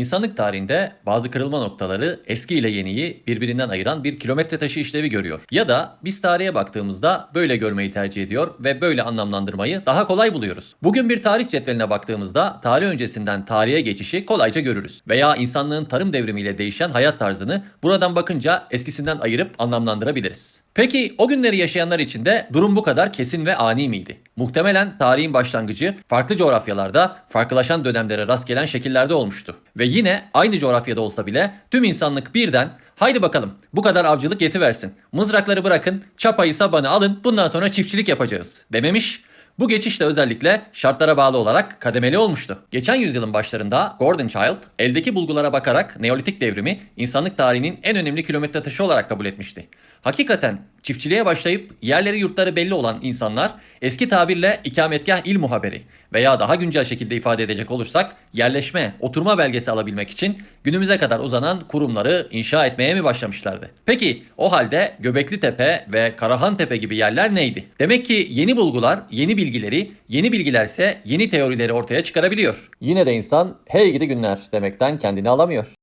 İnsanlık tarihinde bazı kırılma noktaları eski ile yeniyi birbirinden ayıran bir kilometre taşı işlevi görüyor. Ya da biz tarihe baktığımızda böyle görmeyi tercih ediyor ve böyle anlamlandırmayı daha kolay buluyoruz. Bugün bir tarih cetveline baktığımızda tarih öncesinden tarihe geçişi kolayca görürüz. Veya insanlığın tarım devrimiyle değişen hayat tarzını buradan bakınca eskisinden ayırıp anlamlandırabiliriz. Peki o günleri yaşayanlar için de durum bu kadar kesin ve ani miydi? Muhtemelen tarihin başlangıcı farklı coğrafyalarda farklılaşan dönemlere rast gelen şekillerde olmuştu. Ve yine aynı coğrafyada olsa bile tüm insanlık birden haydi bakalım bu kadar avcılık yetiversin. Mızrakları bırakın, çapayı sabanı alın bundan sonra çiftçilik yapacağız dememiş. Bu geçiş de özellikle şartlara bağlı olarak kademeli olmuştu. Geçen yüzyılın başlarında Gordon Child eldeki bulgulara bakarak Neolitik devrimi insanlık tarihinin en önemli kilometre taşı olarak kabul etmişti. Hakikaten çiftçiliğe başlayıp yerleri yurtları belli olan insanlar eski tabirle ikametgah il muhaberi veya daha güncel şekilde ifade edecek olursak yerleşme, oturma belgesi alabilmek için günümüze kadar uzanan kurumları inşa etmeye mi başlamışlardı? Peki o halde Göbekli Tepe ve Karahan Tepe gibi yerler neydi? Demek ki yeni bulgular, yeni bilgileri, yeni bilgilerse yeni teorileri ortaya çıkarabiliyor. Yine de insan hey gidi günler demekten kendini alamıyor.